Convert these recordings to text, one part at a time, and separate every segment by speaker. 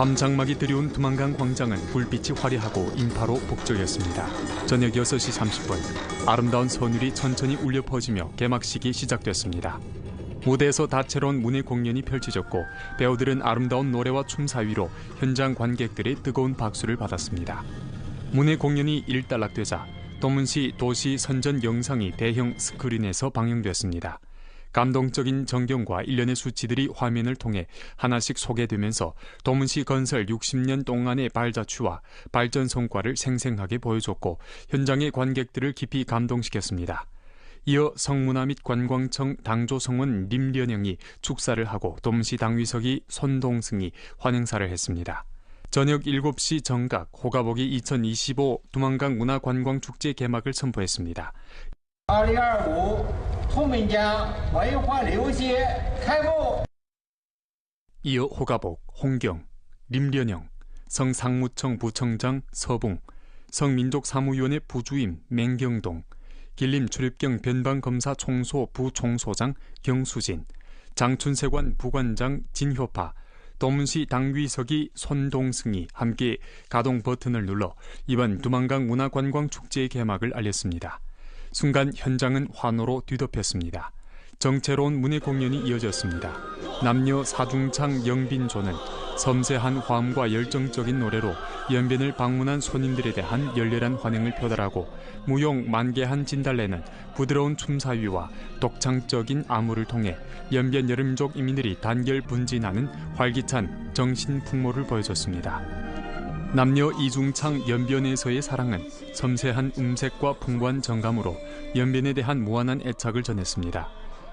Speaker 1: 밤 장막이 들여온 두만강 광장은 불빛이 화려하고 인파로 북적였습니다. 저녁 6시 30분 아름다운 선율이 천천히 울려 퍼지며 개막식이 시작됐습니다. 무대에서 다채로운 문예 공연이 펼쳐졌고 배우들은 아름다운 노래와 춤 사위로 현장 관객들의 뜨거운 박수를 받았습니다. 문예 공연이 일단락되자 도문시 도시 선전 영상이 대형 스크린에서 방영됐습니다. 감동적인 전경과 일련의 수치들이 화면을 통해 하나씩 소개되면서 도문시 건설 60년 동안의 발자취와 발전 성과를 생생하게 보여줬고 현장의 관객들을 깊이 감동시켰습니다. 이어 성문화 및 관광청 당조성원 림련영이 축사를 하고 도문시 당위석이 손동승이 환영사를 했습니다. 저녁 7시 정각 호가복이 2025 두만강 문화관광축제 개막을 선포했습니다. 2025 토민장文化流协开幕 이어 호가복, 홍경, 림련영, 성상무청 부청장 서봉, 성민족사무위원회 부주임 맹경동, 길림 출입경 변방검사 총소 부총소장 경수진, 장춘세관 부관장 진효파, 도문시 당위석이 손동승이 함께 가동 버튼을 눌러 이번 두만강 문화관광축제의 개막을 알렸습니다. 순간 현장은 환호로 뒤덮였습니다. 정체로운 문예 공연이 이어졌습니다. 남녀 사중창 영빈조는 섬세한 화음과 열정적인 노래로 연변을 방문한 손님들에 대한 열렬한 환영을 표달하고 무용 만개한 진달래는 부드러운 춤사위와 독창적인 아무를 통해 연변 여름족 이민들이 단결 분진하는 활기찬 정신 풍모를 보여줬습니다. 남녀 이중창 연변에서의 사랑은 섬세한 음색과 풍부한 정감으로 연변에 대한 무한한 애착을 전했습니다.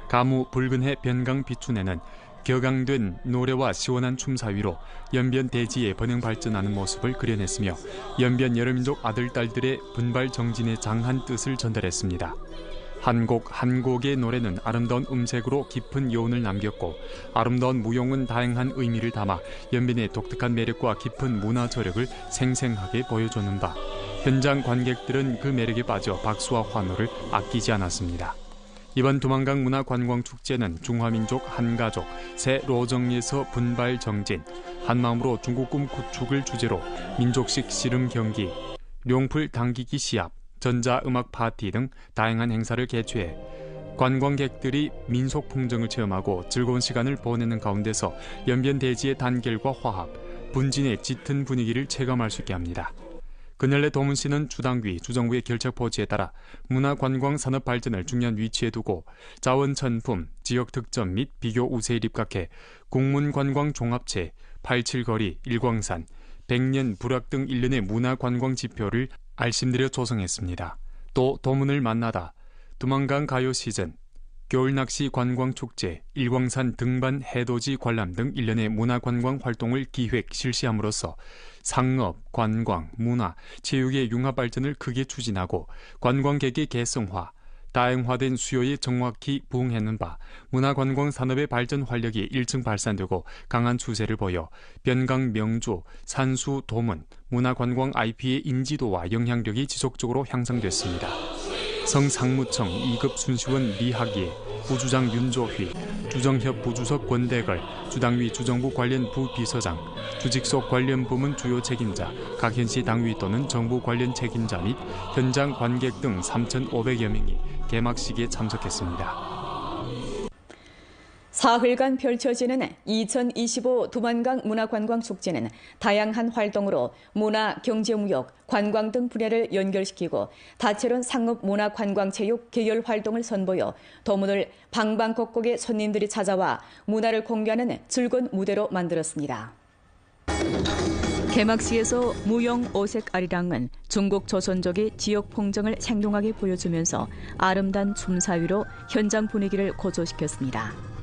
Speaker 1: 가무 붉은 해 변강 비춘에는 격앙된 노래와 시원한 춤 사위로 연변 대지에 번영 발전하는 모습을 그려냈으며 연변 여러 민족 아들 딸들의 분발 정진의 장한 뜻을 전달했습니다. 한 곡 한 곡의 노래는 아름다운 음색으로 깊은 여운을 남겼고 아름다운 무용은 다양한 의미를 담아 연변의 독특한 매력과 깊은 문화 저력을 생생하게 보여주는 바 현장 관객들은 그 매력에 빠져 박수와 환호를 아끼지 않았습니다. 이번 두만강 문화관광축제는 중화민족 한가족 새 로정리에서 분발 정진 한마음으로 중국 꿈 구축을 주제로 민족식 씨름 경기 룡풀 당기기 시합 전자음악 파티 등 다양한 행사를 개최해 관광객들이 민속 풍정을 체험하고 즐거운 시간을 보내는 가운데서 연변 대지의 단결과 화합, 분진의 짙은 분위기를 체감할 수 있게 합니다. 그늘래 도문시는 주당위, 주정부의 결책 포지에 따라 문화관광 산업 발전을 중요한 위치에 두고 자원천품, 지역 특점 및 비교 우세에 입각해 국문관광 종합체, 87거리, 일광산, 백년 불악 등 일련의 문화관광 지표를 알심들여 조성했습니다. 또 도문을 만나다, 두만강 가요 시즌, 겨울낚시 관광축제, 일광산 등반 해돋이 관람 등 일련의 문화관광 활동을 기획 실시함으로써 상업, 관광, 문화, 체육의 융합 발전을 크게 추진하고 관광객의 개성화, 다양화된 수요에 정확히 부응했는 바 문화관광 산업의 발전 활력이 일층 발산되고 강한 추세를 보여 변강 명주, 산수 도문, 문화관광 IP의 인지도와 영향력이 지속적으로 향상됐습니다. 성상무청 2급 순시원 미학예, 부주장 윤조휘, 주정협 부주석 권대걸, 주당위 주정부 관련 부비서장, 주직속 관련 부문 주요 책임자, 각 현시 당위 또는 정부 관련 책임자 및 현장 관객 등 3,500여 명이 개막식에 참석했습니다.
Speaker 2: 사흘간 펼쳐지는 2025 두만강 문화관광 축제는 다양한 활동으로 문화, 경제무역, 관광 등 분야를 연결시키고 다채로운 상업, 문화, 관광, 체육, 계열 활동을 선보여 도문을 방방곡곡의 손님들이 찾아와 문화를 공유하는 즐거운 무대로 만들었습니다. 개막식에서 무용 오색 아리랑은 중국 조선족의 지역 풍정을 생동하게 보여주면서 아름다운 춤사위로 현장 분위기를 고조시켰습니다.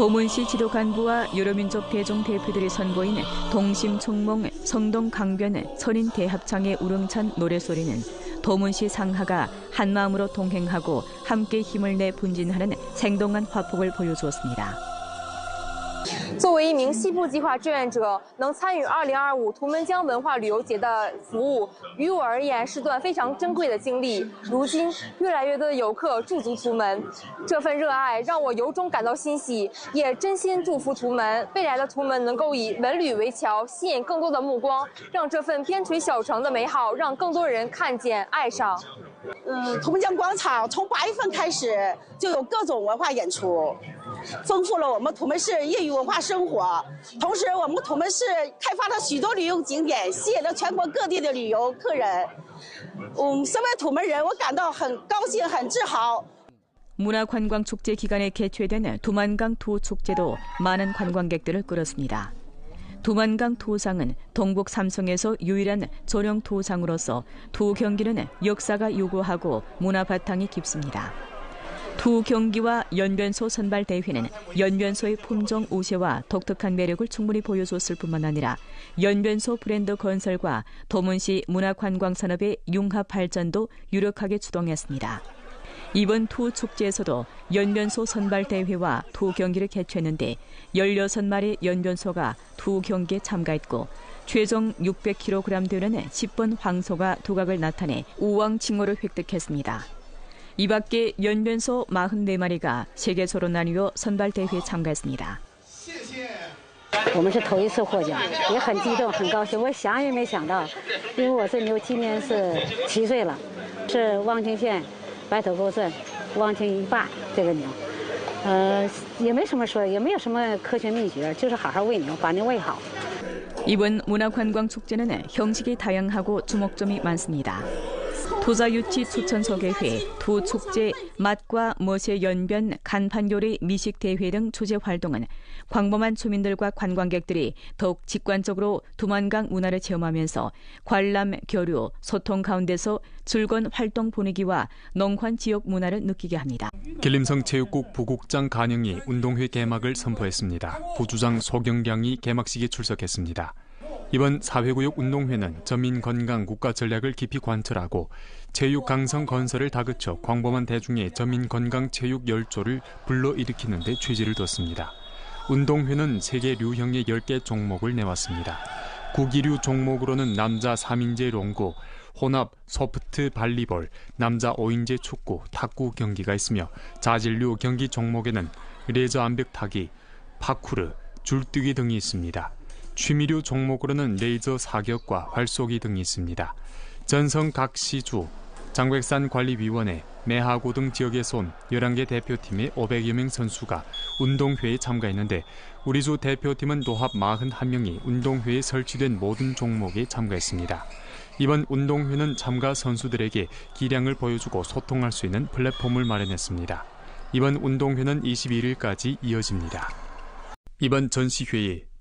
Speaker 2: 도문시 지도 간부와 여러 민족 대중 대표들이 선보인 동심 총몽 성동 강변 선인 대합창의 우렁찬 노래소리는 도문시 상하가 한마음으로 동행하고 함께 힘을 내 분진하는 생동한 화폭을 보여주었습니다.
Speaker 3: 作为一名西部计划志愿者，能参与2025图们江文化旅游节的服务，于我而言是段非常珍贵的经历。如今，越来越多的游客驻足图们，这份热爱让我由衷感到欣喜，也真心祝福图们未来的图们能够以文旅为桥，吸引更多的目光，让这份边陲小城的美好让更多人看见、爱上。
Speaker 4: 嗯，图们江广场从八月份开始就有各种文化演出。丰富了我们土门市业余文化生活，同时我们土门市开发了许多旅游景点，吸引了全国各地的旅游客人。嗯，身为土门人，我感到很高兴、很自豪。
Speaker 2: 문화관광축제 기간에 개최된 두만강 투축제도 많은 관광객들을 끌었습니다. 두만강 투상은 동북 삼성에서 유일한 전용 투상으로서 두 경기는 역사가 유구하고 문화 바탕이 깊습니다. 두 경기와 연변소 선발 대회는 연변소의 품종 우세와 독특한 매력을 충분히 보여줬을 뿐만 아니라 연변소 브랜드 건설과 도문시 문화관광산업의 융합 발전도 유력하게 주동했습니다. 이번 투 축제에서도 연변소 선발 대회와 투 경기를 개최했는데 16마리 연변소가 투 경기에 참가했고 최종 600kg 되는 10번 황소가 두각을 나타내 우왕 칭호를 획득했습니다. 이 밖에 연변소 44마리가 세계소로 나뉘어 선발 대회에 참가했습니다.
Speaker 5: 我们是头一次获奖，也很激动，很高兴。我想也没想到，因为我是牛，今年是七岁了，是望清县 白头沟镇望清一霸这个牛。呃，也没什么说，也没有什么科学秘诀，就是好好喂牛，把牛喂好。
Speaker 2: 이번 문화관광축제는 형식이 다양하고 주목점이 많습니다. 도자유치 추천소개회, 도축제, 맛과 멋의 연변, 간판요리, 미식대회 등 주제 활동은 광범한 주민들과 관광객들이 더욱 직관적으로 두만강 문화를 체험하면서 관람, 교류, 소통 가운데서 즐거운 활동 분위기와 농환 지역 문화를 느끼게 합니다.
Speaker 1: 길림성 체육국 부국장 간영이 운동회 개막을 선포했습니다. 부주장 소경량이 개막식에 출석했습니다. 이번 사회구역 운동회는 전민 건강 국가 전략을 깊이 관철하고 체육 강성 건설을 다그쳐 광범한 대중의 전민 건강 체육 열조를 불러일으키는 데 취지를 뒀습니다. 운동회는 세계 류형의 10개 종목을 내왔습니다. 구기류 종목으로는 남자 3인제 롱구, 혼합 소프트 발리볼, 남자 5인제 축구, 탁구 경기가 있으며 자질류 경기 종목에는 레저 암벽 타기, 파쿠르, 줄뛰기 등이 있습니다. 취미류 종목으로는 레이저 사격과 활쏘기 등이 있습니다. 전성 각 시주, 장백산 관리위원회, 매하고 등 지역에서 온 11개 대표팀의 500여 명 선수가 운동회에 참가했는데 우리주 대표팀은 도합 41명이 운동회에 설치된 모든 종목에 참가했습니다. 이번 운동회는 참가 선수들에게 기량을 보여주고 소통할 수 있는 플랫폼을 마련했습니다. 이번 운동회는 21일까지 이어집니다. 이번 전시회에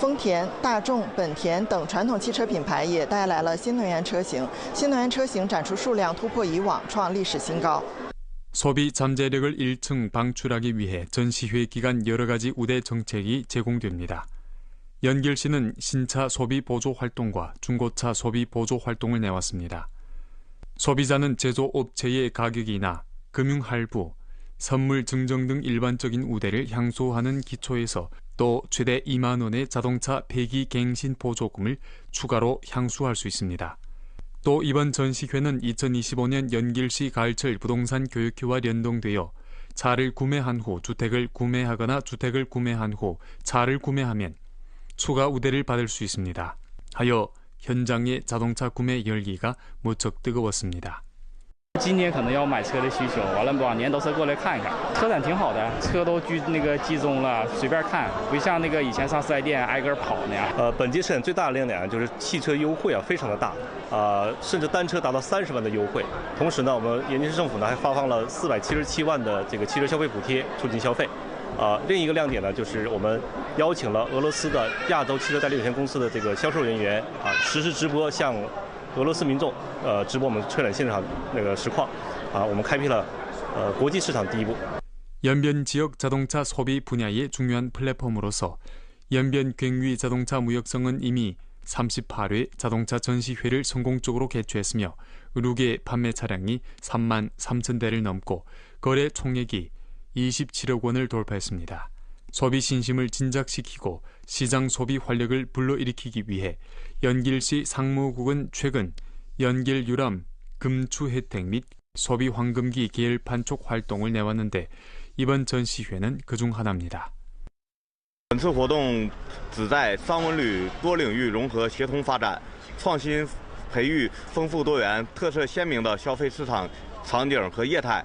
Speaker 6: 丰田、大众、本田等传统汽车品牌也带来了新能源车型，新能源车型展出数量突破以往，创历史新高。
Speaker 1: 소비 잠재력을 1층 방출하기 위해 전시회 기간 여러 가지 우대 정책이 제공됩니다. 연길시는 신차 소비 보조 활동과 중고차 소비 보조 활동을 내왔습니다. 소비자는 제조업체의 가격이나 금융 할부, 선물 증정 등 일반적인 우대를 향소하는 기초에서 또 최대 2만 원의 자동차 폐기 갱신 보조금을 추가로 향수할 수 있습니다. 또 이번 전시회는 2025년 연길시 가을철 부동산 교육회와 연동되어 차를 구매한 후 주택을 구매하거나 주택을 구매한 후 차를 구매하면 추가 우대를 받을 수 있습니다. 하여 현장의 자동차 구매 열기가 무척 뜨거웠습니다.
Speaker 7: 今年可能要买车的需求，完了往年都是过来看一看。车展挺好的，车都聚那个集中了，随便看，不像那个以前上四 S 店挨个跑那样。
Speaker 8: 呃，本届车展最大的亮点就是汽车优惠啊，非常的大，啊、甚至单车达到三十万的优惠。同时呢，我们延吉市政府呢还发放了四百七十七万的这个汽车消费补贴，促进消费。啊，另一个亮点呢，就是我们邀请了俄罗斯的亚洲汽车代理有限公司的这个销售人员啊，实时直播向俄罗斯民众呃直播我们车展现场那个实况啊，我们开辟了呃国际市场第一步。
Speaker 1: 연변 지역 자동차 소비 분야의 중요한 플랫폼으로서 연변 괭위 자동차 무역성은 이미 38회 자동차 전시회를 성공적으로 개최했으며 의료계 판매 차량이 3만 3천 대를 넘고 거래 총액이 27억 원을 돌파했습니다. 소비 신심을 진작시키고 시장 소비 활력을 불러일으키기 위해 연길시 상무국은 최근 연길 유람 금추 혜택 및 소비 황금기 계열 판촉 활동을 내왔는데 이번 전시회는 그중 하나입니다.
Speaker 9: 本次活动旨在三文旅多领域融合协同发展，创新培育丰富多元、特色鲜明的消费市场场景和业态，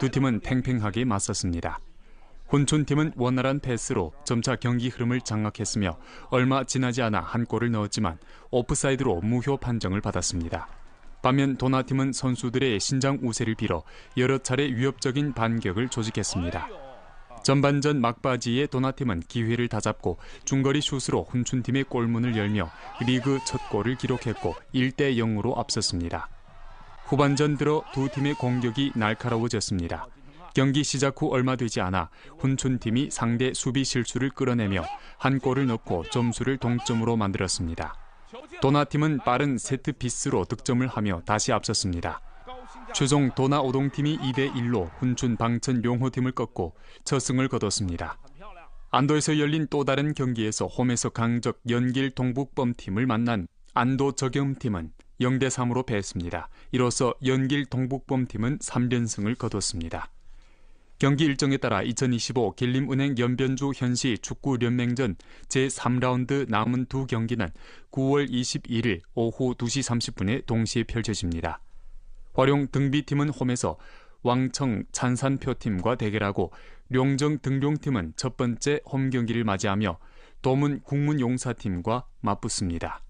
Speaker 1: 두 팀은 팽팽하게 맞섰습니다. 훈춘팀은 원활한 패스로 점차 경기 흐름을 장악했으며 얼마 지나지 않아 한 골을 넣었지만 오프사이드로 무효 판정을 받았습니다. 반면 도나팀은 선수들의 신장 우세를 빌어 여러 차례 위협적인 반격을 조직했습니다. 전반전 막바지에 도나팀은 기회를 다잡고 중거리 슛으로 훈춘팀의 골문을 열며 리그 첫 골을 기록했고 1대 0으로 앞섰습니다. 후반전 들어 두 팀의 공격이 날카로워졌습니다. 경기 시작 후 얼마 되지 않아 훈춘팀이 상대 수비 실수를 끌어내며 한 골을 넣고 점수를 동점으로 만들었습니다. 도나팀은 빠른 세트 피스로 득점을 하며 다시 앞섰습니다. 최종 도나 오동팀이 2대 1로 훈춘 방천 용호팀을 꺾고 첫 승을 거뒀습니다. 안도에서 열린 또 다른 경기에서 홈에서 강적 연길 동북범팀을 만난 안도 적염팀은 0대 3으로 패했습니다. 이로써 연길 동북범팀은 3連승을 거뒀습니다. 경기 일정에 따라 2025 길림은행 연변주 현시 축구연맹전 제3라운드 남은 두 경기는 9월 21일 오후 2시 30분에 동시에 펼쳐집니다. 활용 등비팀은 홈에서 왕청 찬산표팀과 대결하고 룡정 등룡팀은 첫 번째 홈 경기를 맞이하며 도문 국문용사팀과 맞붙습니다.